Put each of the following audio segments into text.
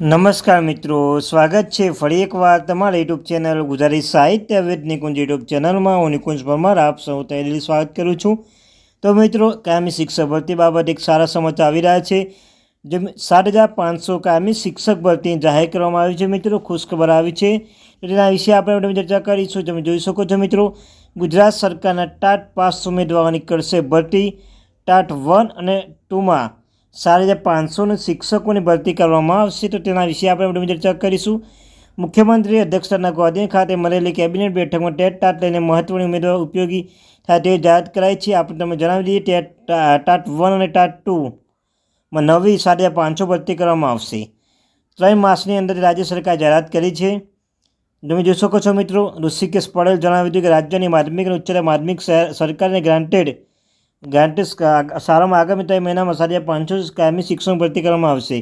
નમસ્કાર મિત્રો, સ્વાગત છે ફરી એકવાર તમારા યુટ્યુબ ચેનલ ગુજરાતી સાહિત્ય વિદ નિકુંજ યુટ્યુબ ચેનલમાં. હું નિકુંજ પરમાર, આપ સૌ તૈયારી સ્વાગત કરું છું. તો મિત્રો, કાયમી શિક્ષક ભરતી બાબત એક સારા સમાચાર આવી રહ્યા છે. જે સાત હજાર પાંચસો કાયમી શિક્ષક ભરતી જાહેર કરવામાં આવી છે મિત્રો ખુશખબર આવી છે. તેના વિશે આપણે ચર્ચા કરીશું. તમે જોઈ શકો છો મિત્રો, ગુજરાત સરકારના ટાટ પાસ ઉમેદવારોની કરશે ભરતી. ટાટ વન અને ટુમાં સાડા હજાર પાંચસોને શિક્ષકોની ભરતી કરવામાં આવશે. તો તેના વિશે આપણે વધુ ચર્ચા કરીશું. મુખ્યમંત્રી અધ્યક્ષતાના ગોધીન ખાતે મળેલી કેબિનેટ બેઠકમાં ટેટ ટાટ લઈને મહત્વની ઉમેદવાર ઉપયોગી થાય તેવી જાહેરાત કરાઈ છે. આપણે તમે જણાવી દઈએ, ટેટ ટાટ વન અને ટાટ ટુમાં નવી સાડા પાંચસો ભરતી કરવામાં આવશે. ત્રણ માસની અંદર રાજ્ય સરકારે જાહેરાત કરી છે. તમે જોઈ શકો છો મિત્રો, ઋષિકેશ પટેલ જણાવ્યું હતું કે રાજ્યની માધ્યમિક અને ઉચ્ચતર માધ્યમિક સરકારને ગ્રાન્ટેડ ગ્રાન્ટેડ શાળામાં આગામી ત્રણ મહિનામાં સાડા પાંચસો કાયમી શિક્ષણ ભરતી કરવામાં આવશે.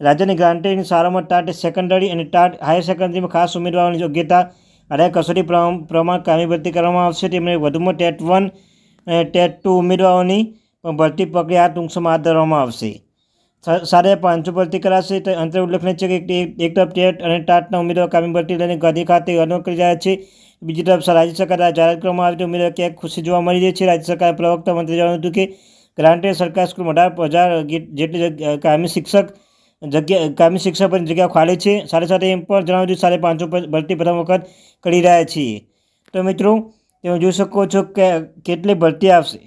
રાજ્યની ગ્રાન્ટેડની શાળામાં ટાટ સેકન્ડરી અને ટાટ હાયર સેકન્ડરીમાં ખાસ ઉમેદવારોની યોગ્યતા અઢાર કસોટી પ્રમાણ કાયમી ભરતી કરવામાં આવશે. તેમણે વધુમાં ટેટ વન અને ટેટ ટુ ઉમેદવારોની પણ ભરતી પ્રક્રિયા ટૂંક સમયમાં હાથ ધરવામાં આવશે. સાડા પાંચસો ભરતી કરાશે. તો અંતર ઉલ્લેખનીય છે કે એક તરફ ટેટ અને ટાટના ઉમેદવાર કામી ભરતી લઈને ગાંધી ખાતે અનુભવ કરી રહ્યા છે. બીજી તરફ રાજ્ય સરકાર દ્વારા જાહેરાત કરવામાં આવી તો ઉમેદવાર ક્યાંક ખુશી જોવા મળી રહી છે. રાજ્ય સરકારના પ્રવક્તા મંત્રી જણાવ્યું હતું કે ગ્રાન્ટે સરકાર સ્કૂલમાં અઢાર હજાર જેટલી કાયમી શિક્ષક જગ્યા કાયમી શિક્ષક પર જગ્યા ખાલી છે. સાથે સાથે એમ પણ જણાવ્યું હતું સાડા પાંચસો ભરતી પ્રથમ વખત કરી રહ્યા છીએ. તો મિત્રો, તમે જોઈ શકો છો કે કેટલી ભરતી આવશે.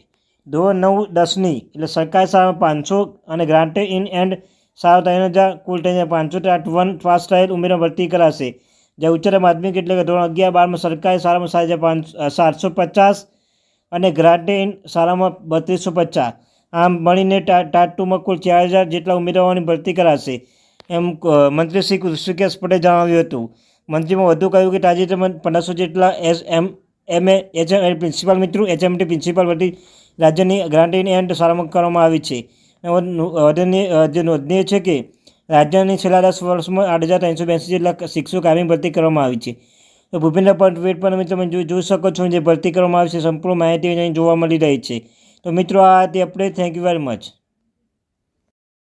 ધોરણ નવ દસની એટલે સરકારી શાળામાં પાંચસો અને ગ્રાન્ટેડ ઇન એન્ડ સાડા ત્રણ હજાર, કુલ ત્રણ હજાર પાંચસો આઠ વન ફાસ્ટ ટ્રાયલ ઉમેદવાર ભરતી કરાશે. જે ઉચ્ચતર માધ્યમિક એટલે કે ધોરણ અગિયાર બારમાં સરકારી શાળામાં સાત હજાર પાંચ સાતસો પચાસ અને ગ્રાન્ટેડ શાળામાં બત્રીસો પચાસ. આમ મળીને ટાટ ટુમાં કુલ ચાર હજાર જેટલા ઉમેદવારોની ભરતી કરાશે. એમ મંત્રી શ્રી ઋષિકેશ પટેલ જણાવ્યું હતું. મંત્રીમાં વધુ કહ્યું કે તાજેતરમાં પંદરસો જેટલા S, M M, A, H principal મિત્રો એચએમટી પ્રિન્સિપાલ ભરતી રાજ્યની ગ્રાન્ટેડ એન્ડ સારંભ કરવામાં આવી છે. નોંધનીય છે કે રાજ્યની છેલ્લા દસ વર્ષમાં આઠ હજાર ત્રણસો બ્યાસી જેટલા શિક્ષકો કાયમી ભરતી કરવામાં આવી છે. તો ભૂપેન્દ્ર પટેલ પર તમે જોઈ શકો છો, જે ભરતી કરવામાં આવી છે, સંપૂર્ણ માહિતી અહીં જોવા મળી રહી છે. તો મિત્રો, આ હતી update thank you very much